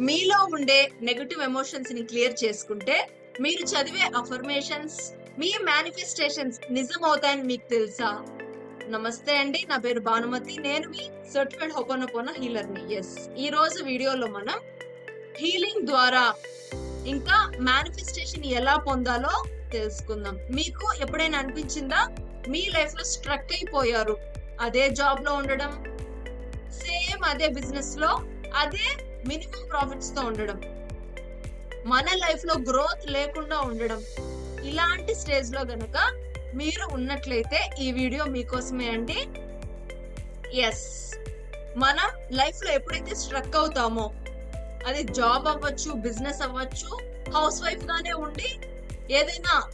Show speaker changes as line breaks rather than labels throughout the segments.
మీలో ఉండే నెగటివ్ ఎమోషన్స్ని క్లియర్ చేసుకుంటే మీరు చదివే అఫర్మేషన్స్ మీ మేనిఫెస్టేషన్స్ నిజం అవుతాయని మీకు తెలుసా? నమస్తే అండి నా పేరు భానుమతి. నేను మీ సర్టిఫైడ్ హోపోనోపోన హీలర్ని. ఎస్ ఈ రోజు వీడియోలో మనం హీలింగ్ ద్వారా ఇంకా మేనిఫెస్టేషన్ ఎలా పొందాలో తెలుసుకుందాం. మీకు ఎప్పుడైనా అనిపించిందా? మీ లైఫ్లో స్ట్రక్ అయిపోయారు. అదే జాబ్లో ఉండడం సేమ్ అదే బిజినెస్లో అదే మినిమం ప్రాఫిట్స్తో ఉండడం. మన లైఫ్లో గ్రోత్ లేకుండా ఉండడం. ఇలాంటి స్టేజ్లో గనక మీరు ఉన్నట్లయితే ఈ వీడియో మీకోసమే అండి. ఎస్ మనం లైఫ్లో ఎప్పుడైతే స్ట్రక్ అవుతామో అది జాబ్ అవ్వచ్చు బిజినెస్ అవ్వచ్చు హౌస్ వైఫ్ గానే ఉండి ఏదైనా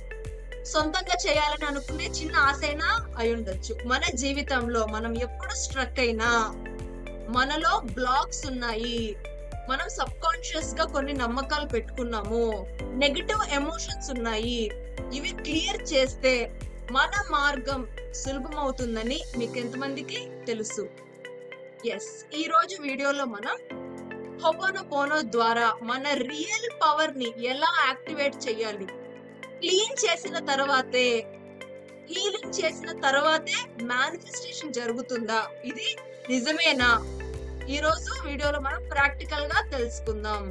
సొంతంగా చేయాలని అనుకునే చిన్న ఆశ అయినా అయి ఉండొచ్చు. మన జీవితంలో మనం ఎప్పుడు స్ట్రక్ అయినా మనలో బ్లాక్స్ ఉన్నాయి. మనం సబ్ కాన్షియస్గా కొన్ని నమ్మకాలు పెట్టుకున్నాము. నెగటివ్ ఎమోషన్స్ ఉన్నాయి. ఇవి క్లియర్ చేస్తే మన మార్గం సులభం అవుతుందని మీకు ఎంతమందికి తెలుసు. ఎస్ ఈ రోజు వీడియోలో మనం హొపోనోపోనో ద్వారా మన రియల్ పవర్ని ఎలా యాక్టివేట్ చేయాలి? క్లీన్ చేసిన తర్వాతే హీలింగ్ చేసిన తర్వాతే మేనిఫెస్టేషన్ జరుగుతుందా? ఇది నిజమేనా? ఈ రోజు వీడియోలో మనం ప్రాక్టికల్గా తెలుసుకుందాం.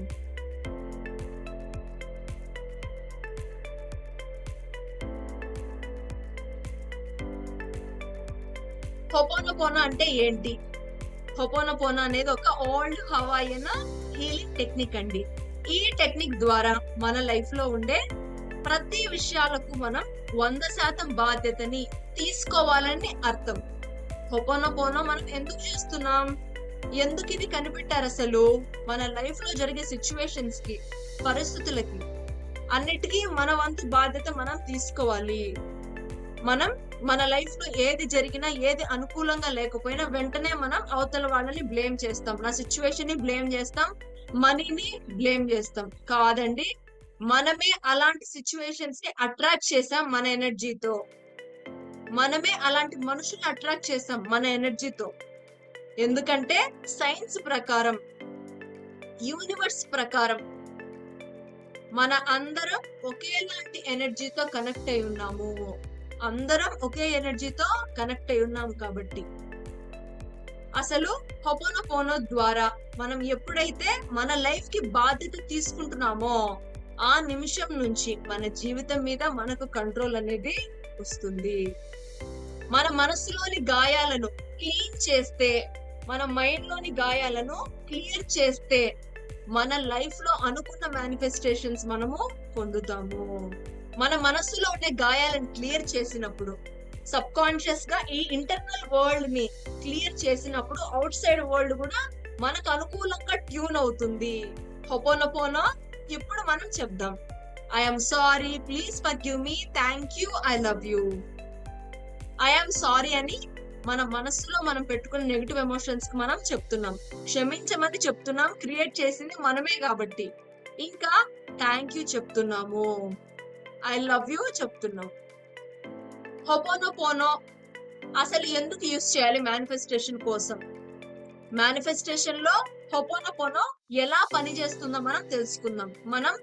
హొపోనోపోనా అంటే ఏంటి? హొపోనోపోనా అనేది ఒక ఓల్డ్ హవాయిన హీలింగ్ టెక్నిక్ అండి. ఈ టెక్నిక్ ద్వారా మన లైఫ్లో ఉండే ప్రతి విషయాలకు మనం వంద శాతం బాధ్యతని తీసుకోవాలని అర్థం. హొపోనోపోనో మనం ఎందుకు చేస్తున్నాం? ఎందుకు ఇది కనిపెట్టారు అసలు? మన లైఫ్లో జరిగే సిచ్యువేషన్స్కి పరిస్థితులకి అన్నిటికీ మన వంతు బాధ్యత మనం తీసుకోవాలి. మనం మన లైఫ్లో ఏది జరిగినా ఏది అనుకూలంగా లేకపోయినా వెంటనే మనం అవతల వాళ్ళని బ్లేమ్ చేస్తాం. నా సిచ్యువేషన్ని బ్లేమ్ చేస్తాం. మనీని బ్లేమ్ చేస్తాం. కాదండి మనమే అలాంటి సిచ్యువేషన్స్ని అట్రాక్ట్ చేసాం మన ఎనర్జీతో మనమే అలాంటి మనుషుల్ని అట్రాక్ట్ చేసాం మన ఎనర్జీతో ఎందుకంటే సైన్స్ ప్రకారం యూనివర్స్ ప్రకారం మన అందరం ఒకేలాంటి ఎనర్జీతో కనెక్ట్ అయి ఉన్నాము. అందరం ఒకే ఎనర్జీతో కనెక్ట్ అయి ఉన్నాం కాబట్టి. అసలు హొపోనోపోనో ద్వారా మనం ఎప్పుడైతే మన లైఫ్కి బాధ్యత తీసుకుంటున్నామో ఆ నిమిషం నుంచి మన జీవితం మీద మనకు కంట్రోల్ అనేది వస్తుంది. మన మనసులోని గాయాలను క్లీన్ చేస్తే మన మైండ్లోని గాయాలను క్లియర్ చేస్తే మన లైఫ్లో అనుకున్న మేనిఫెస్టేషన్స్ మనము పొందుతాము. మన మనస్సులో ఉండే గాయాలను క్లియర్ చేసినప్పుడు సబ్ కాన్షియస్గా ఈ ఇంటర్నల్ వరల్డ్ని క్లియర్ చేసినప్పుడు అవుట్ సైడ్ వరల్డ్ కూడా మనకు అనుకూలంగా ట్యూన్ అవుతుంది. హొపోనొపోనో ఇప్పుడు మనం చెప్దాం. I'm sorry please forgive me thank you I love you I'm sorry అని మన మనసులో మనం పెట్టుకున్న నెగిటివ్ ఎమోషన్స్కి మనం చెప్తున్నాం. క్షమించమని చెప్తున్నాం క్రియేట్ చేసింది మనమే కాబట్టి. ఇంకా థ్యాంక్ యూ చెప్తున్నాము. ఐ లవ్ యూ చెప్తున్నాం. హొపోనో పోనో అసలు ఎందుకు యూస్ చేయాలి మేనిఫెస్టేషన్ కోసం? మేనిఫెస్టేషన్లో హొపోనో పోనో ఎలా పని చేస్తుందో మనం తెలుసుకుందాం. మనం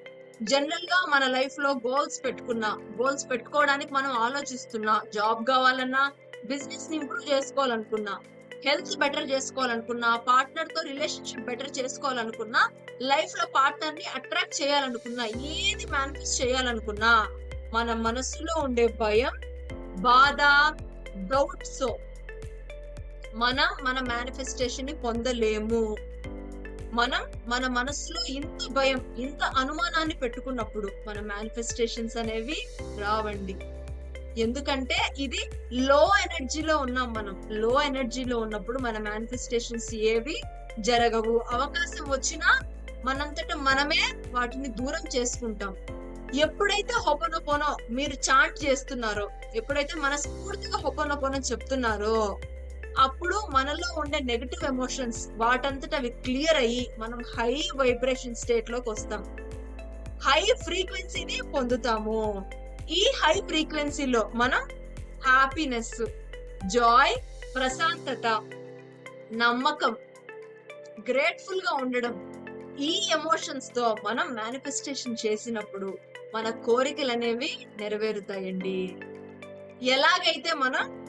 జనరల్గా మన లైఫ్లో గోల్స్ పెట్టుకున్నా గోల్స్ పెట్టుకోవడానికి మనం ఆలోచిస్తున్నా జాబ్ కావాలన్నా బిజినెస్ని ఇంప్రూవ్ చేసుకోవాలనుకున్నా హెల్త్ బెటర్ చేసుకోవాలనుకున్నా పార్ట్నర్తో రిలేషన్షిప్ బెటర్ చేసుకోవాలనుకున్నా లైఫ్లో పార్ట్నర్ని అట్రాక్ట్ చేయాలనుకున్నా ఏది మేనిఫెస్ట్ చేయాలనుకున్నా మన మనసులో ఉండే భయం బాధ డౌట్స్ మనం మన మేనిఫెస్టేషన్ని పొందలేము. మనం మన మనసులో ఇంత భయం ఇంత అనుమానాన్ని పెట్టుకున్నప్పుడు మన మేనిఫెస్టేషన్స్ అనేవి రావండి. ఎందుకంటే ఇది లో ఎనర్జీలో ఉన్నాం మనం. లో ఎనర్జీలో ఉన్నప్పుడు మన మేనిఫెస్టేషన్స్ ఏవి జరగవు. అవకాశం వచ్చినా మనంతట మనమే వాటిని దూరం చేసుకుంటాం. ఎప్పుడైతే హొపనొపోనో మీరు చాంట్ చేస్తున్నారో ఎప్పుడైతే మనస్ఫూర్తిగా హొపనొపోనో చెప్తున్నారో అప్పుడు మనలో ఉండే నెగటివ్ ఎమోషన్స్ వాటంతట అవి క్లియర్ అయ్యి మనం హై వైబ్రేషన్ స్టేట్లోకి వస్తాం. హై ఫ్రీక్వెన్సీని పొందుతాము. ఈ హై ఫ్రీక్వెన్సీలో మనం హ్యాపీనెస్ జాయ్ ప్రశాంతత నమ్మకం గ్రేట్ఫుల్గా ఉండడం ఈ ఎమోషన్స్తో మనం మేనిఫెస్టేషన్ చేసినప్పుడు మన కోరికలు అనేవి నెరవేరుతాయండి. ఎలాగైతే మనం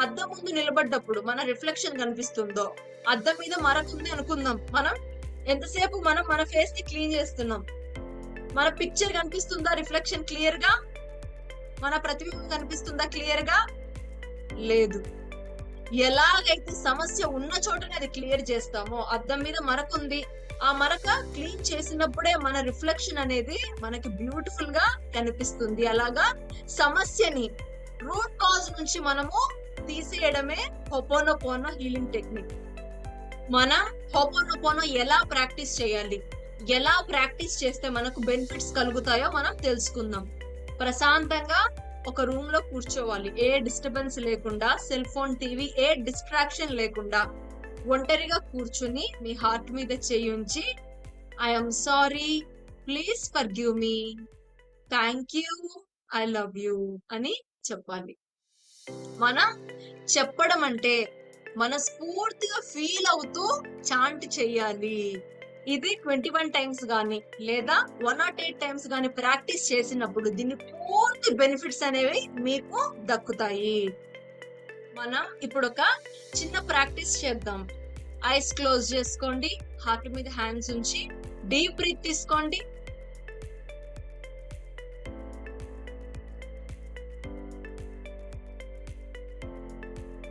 అద్దం ముందు నిలబడ్డప్పుడు మన రిఫ్లెక్షన్ కనిపిస్తుందో అద్దం మీద మరకుంది అనుకుందాం. మనం ఎంతసేపు మనం మన ఫేస్ని క్లీన్ చేస్తున్నాం? మన పిక్చర్ కనిపిస్తుందా రిఫ్లెక్షన్ క్లియర్గా? మన ప్రతిబింబం కనిపిస్తుందా క్లియర్గా? లేదు. ఎలాగైతే సమస్య ఉన్న చోటనే అది క్లియర్ చేస్తామో అద్దం మీద మరకుంది. ఆ మరక క్లీన్ చేసినప్పుడే మన రిఫ్లెక్షన్ అనేది మనకి బ్యూటిఫుల్గా కనిపిస్తుంది. అలాగా సమస్యని రూట్ కాజ్ నుంచి మనము తీసేయడమే హొపోనోపోనో హీలింగ్ టెక్నిక్ మనం హోపోనోపోనో ఎలా ప్రాక్టీస్ చేయాలి? ఎలా ప్రాక్టీస్ చేస్తే మనకు బెనిఫిట్స్ కలుగుతాయో మనం తెలుసుకుందాం. ప్రశాంతంగా ఒక రూమ్లో కూర్చోవాలి. ఏ డిస్టర్బెన్స్ లేకుండా సెల్ ఫోన్ టీవీ ఏ డిస్ట్రాక్షన్ లేకుండా ఒంటరిగా కూర్చుని మీ హార్ట్ మీద చేయి ఉంచి I'm sorry please forgive me thank you I love you అని చెప్పాలి. మనం చెప్పడం అంటే మనస్ఫూర్తిగా ఫీల్ అవుతూ చాంట్ చెయ్యాలి ఇది ట్వంటీ వన్ టైమ్స్ గానీ లేదా వన్ నాట్ ఎయిట్ టైమ్స్ గానీ ప్రాక్టీస్ చేసినప్పుడు దీని పూర్తి బెనిఫిట్స్ అనేవి మీకు దక్కుతాయి. మనం ఇప్పుడు ఒక చిన్న ప్రాక్టీస్ చేద్దాం. ఐస్ క్లోజ్ చేసుకోండి హార్ట్ మీద హ్యాండ్స్ ఉంచి డీప్ బ్రీత్ తీసుకోండి.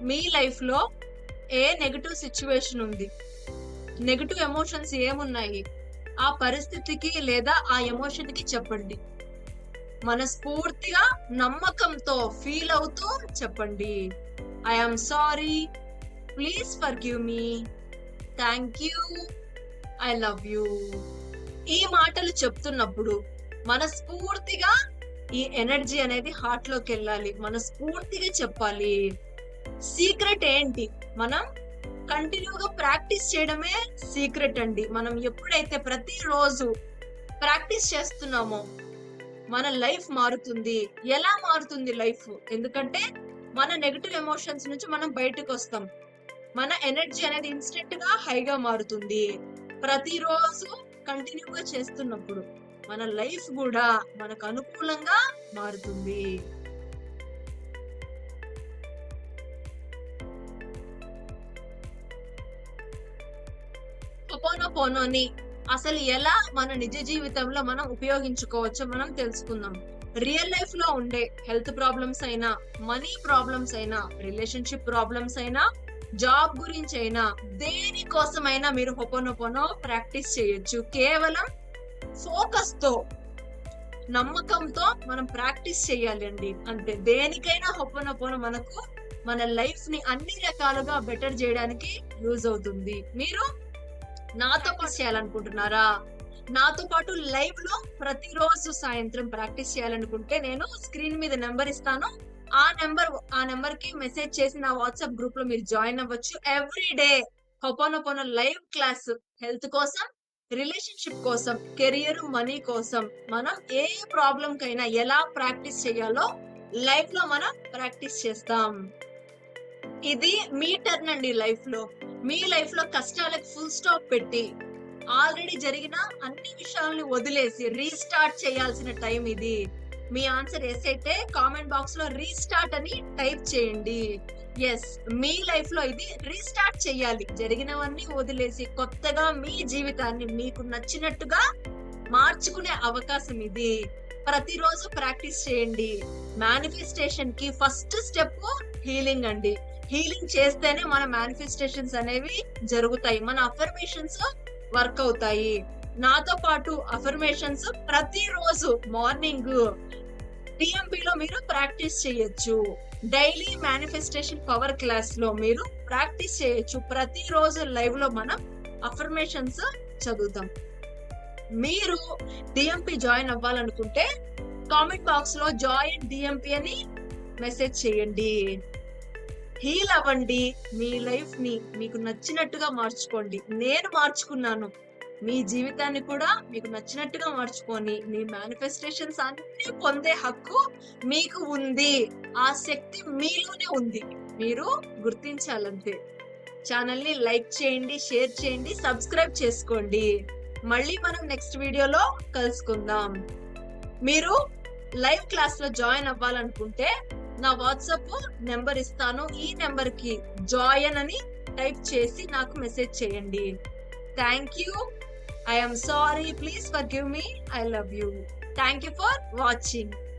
మీ లైఫ్లో ఏ నెగటివ్ సిచ్యువేషన్ ఉంది? నెగటివ్ ఎమోషన్స్ ఏమున్నాయి? ఆ పరిస్థితికి లేదా ఆ ఎమోషన్కి చెప్పండి. మనస్ఫూర్తిగా నమ్మకంతో ఫీల్ అవుతూ చెప్పండి. I'm sorry please forgive me thank you I love you ఈ మాటలు చెప్తున్నప్పుడు మనస్ఫూర్తిగా ఈ ఎనర్జీ అనేది హార్ట్లోకి వెళ్ళాలి. మనస్ఫూర్తిగా చెప్పాలి. సీక్రెట్ ఏంటి? మనం కంటిన్యూగా ప్రాక్టీస్ చేయడమే సీక్రెట్ అండి. మనం ఎప్పుడైతే ప్రతిరోజు ప్రాక్టీస్ చేస్తున్నామో మన లైఫ్ మారుతుంది. ఎలా మారుతుంది లైఫ్? ఎందుకంటే మన నెగటివ్ ఎమోషన్స్ నుంచి మనం బయటకు వస్తాం. మన ఎనర్జీ అనేది ఇన్స్టెంట్గా హైగా మారుతుంది. ప్రతిరోజు కంటిన్యూగా చేస్తున్నప్పుడు మన లైఫ్ కూడా మనకు అనుకూలంగా మారుతుంది. హోపోనోపోనోని అసలు ఎలా మన నిజ జీవితంలో మనం ఉపయోగించుకోవచ్చో మనం తెలుసుకుందాం. రియల్ లైఫ్లో ఉండే హెల్త్ ప్రాబ్లమ్స్ అయినా మనీ ప్రాబ్లమ్స్ అయినా రిలేషన్షిప్ ప్రాబ్లమ్స్ అయినా జాబ్ గురించి అయినా దేనికోసమైనా మీరు హొపోనొపోనో ప్రాక్టీస్ చేయొచ్చు. కేవలం ఫోకస్తో నమ్మకంతో మనం ప్రాక్టీస్ చేయాలండి అంటే అంతే దేనికైనా హోపోనోపోనో మనకు మన లైఫ్ని అన్ని రకాలుగా బెటర్ చేయడానికి యూజ్ అవుతుంది. మీరు నాతో పాటు చేయాలనుకుంటున్నారా? నాతో పాటు లైవ్లో ప్రతిరోజు సాయంత్రం ప్రాక్టీస్ చేయాలనుకుంటే నేను స్క్రీన్ మీద నెంబర్ ఇస్తాను. ఆ నెంబర్ ఆ నెంబర్కి మెసేజ్ చేసి నా వాట్సాప్ గ్రూప్లో మీరు జాయిన్ అవ్వచ్చు. Every day ho'oponopono live class health కోసం రిలేషన్షిప్ కోసం కెరియర్ మనీ కోసం మనం ఏ ప్రాబ్లం కైనా ఎలా ప్రాక్టీస్ చేయాలో లైఫ్లో మనం ప్రాక్టీస్ చేస్తాం. ఇది మీ టర్న్ అండి లైఫ్లో. మీ లైఫ్లో కష్టాలకు ఫుల్ స్టాప్ పెట్టి ఆల్రెడీ జరిగిన అన్ని విషయాలను వదిలేసి రీస్టార్ట్ చేయాల్సిన టైం ఇది. మీ ఆన్సర్ ఎస్ అయితే కామెంట్ బాక్స్లో రీస్టార్ట్ అని టైప్ చేయండి. ఎస్ మీ లైఫ్లో ఇది రీస్టార్ట్ చేయాలి. జరిగినవన్నీ వదిలేసి కొత్తగా మీ జీవితాన్ని మీకు నచ్చినట్టుగా మార్చుకునే అవకాశం ఇది. ప్రతిరోజు ప్రాక్టీస్ చేయండి. మేనిఫెస్టేషన్కి ఫస్ట్ స్టెప్ హీలింగ్ అండి. హీలింగ్ చేస్తేనే మన మేనిఫెస్టేషన్స్ అనేవి జరుగుతాయి. మన అఫర్మేషన్స్ వర్క్ అవుతాయి. నాతో పాటు అఫర్మేషన్స్ ప్రతిరోజు మార్నింగ్ టిఎంపి లో మీరు ప్రాక్టీస్ చేయొచ్చు. డైలీ మేనిఫెస్టేషన్ పవర్ క్లాస్లో మీరు ప్రాక్టీస్ చేయొచ్చు. ప్రతిరోజు లైవ్లో మనం అఫర్మేషన్స్ చదువుతాం. మీరు డిఎంపి జాయిన్ అవ్వాలనుకుంటే కామెంట్ బాక్స్లో జాయిన్ డిఎంపి అని మెసేజ్ చేయండి. హీల్ అవ్వండి. మీ లైఫ్ని మీకు నచ్చినట్టుగా మార్చుకోండి. నేను మార్చుకున్నాను. మీ జీవితాన్ని కూడా మీకు నచ్చినట్టుగా మార్చుకొని మీ మేనిఫెస్టేషన్స్ అన్ని పొందే హక్కు మీకు ఉంది. ఆ శక్తి మీలోనే ఉంది. మీరు గుర్తించాలంతే. ఛానల్ని లైక్ చేయండి షేర్ చేయండి సబ్స్క్రైబ్ చేసుకోండి. మళ్ళీ మనం నెక్స్ట్ వీడియోలో కలుసుకుందాం. మీరు లైవ్ క్లాస్లో జాయిన్ అవ్వాలనుకుంటే నా వాట్సాప్ నెంబర్ ఇస్తాను. ఈ నెంబర్కి జాయిన్ అని టైప్ చేసి నాకు మెసేజ్ చేయండి. Thank you I'm sorry please forgive me I love you thank you for watching